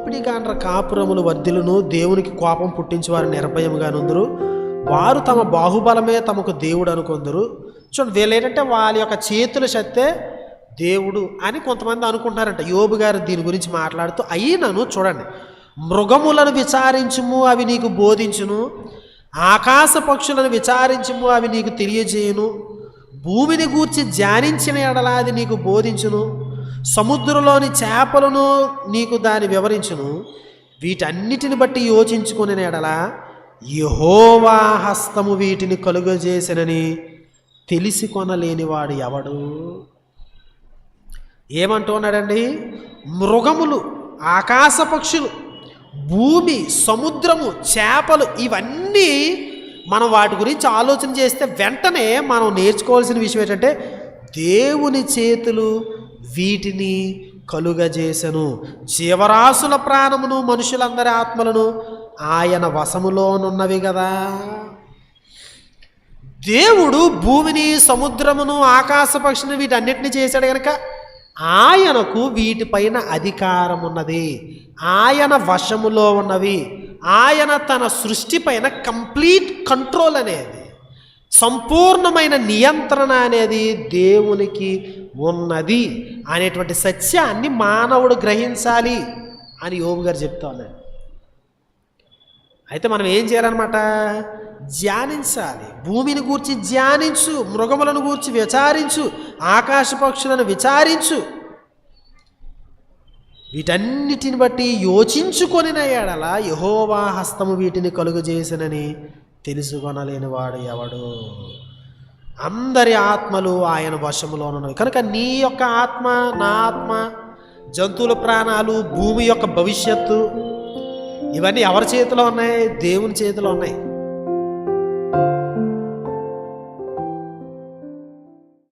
దోపిడీ కాండ్ర కాపురములు వర్ధిలును దేవునికి కోపం పుట్టించి వారు నిర్భయముగా వారు తమ బాహుబలమే తమకు దేవుడు అనుకుందరు చూడండి వీళ్ళు ఏంటంటే వాళ్ళ యొక్క చేతులు చెత్తే దేవుడు అని కొంతమంది అనుకుంటున్నారంట. యోబు గారు దీని గురించి మాట్లాడుతూ అయినను చూడండి మృగములను విచారించుము అవి నీకు బోధించును. ఆకాశ పక్షులను విచారించుము అవి నీకు తెలియజేయును. భూమిని గూర్చి ధ్యానించిన ఎడలా అది నీకు బోధించును. సముద్రంలోని చేపలను నీకు దాని వివరించును. వీటన్నిటిని బట్టి యోచించుకునే ఎడల యహోవా హస్తము వీటిని కలుగజేసినని తెలిసి కొనలేనివాడు ఎవడు? ఏమంటున్నాడండి? మృగములు ఆకాశ పక్షులు భూమి సముద్రము చేపలు ఇవన్నీ మనం వాటి గురించి ఆలోచన చేస్తే వెంటనే మనం నేర్చుకోవాల్సిన విషయం ఏంటంటే దేవుని చేతులు వీటిని కలుగజేసెను. జీవరాశుల ప్రాణమును మనుషులందరి ఆత్మలను ఆయన వశములోనున్నవి కదా దేవుడు భూమిని సముద్రమును ఆకాశ పక్షిని వీటన్నిటిని చేశాడు కనుక ఆయనకు వీటిపైన అధికారం ఉన్నది ఆయన వశములో ఉన్నవి. ఆయన తన సృష్టి పైన కంప్లీట్ కంట్రోల్ అనేది సంపూర్ణమైన నియంత్రణ అనేది దేవునికి ఉన్నది అనేటువంటి సత్యాన్ని మానవుడు గ్రహించాలి అని యోగు గారు చెప్తా ఉన్నాడు అయితే మనం ఏం చేయాలన్నమాట? ధ్యానించాలి. భూమిని గూర్చి ధ్యానించు మృగములను గూర్చి విచారించు ఆకాశ పక్షులను విచారించు. వీటన్నిటిని బట్టి యోచించుకొని ఎడల యహోవా హస్తము వీటిని కలుగజేసినని తెలుసుకొనలేని వాడు ఎవడు? అందరి ఆత్మలు ఆయన వశములోనున్నవి కనుక నీ యొక్క ఆత్మ నా ఆత్మ జంతువుల ప్రాణాలు భూమి యొక్క భవిష్యత్తు ఇవన్నీ ఎవరి చేతిలో ఉన్నాయి? దేవుని చేతిలో ఉన్నాయి.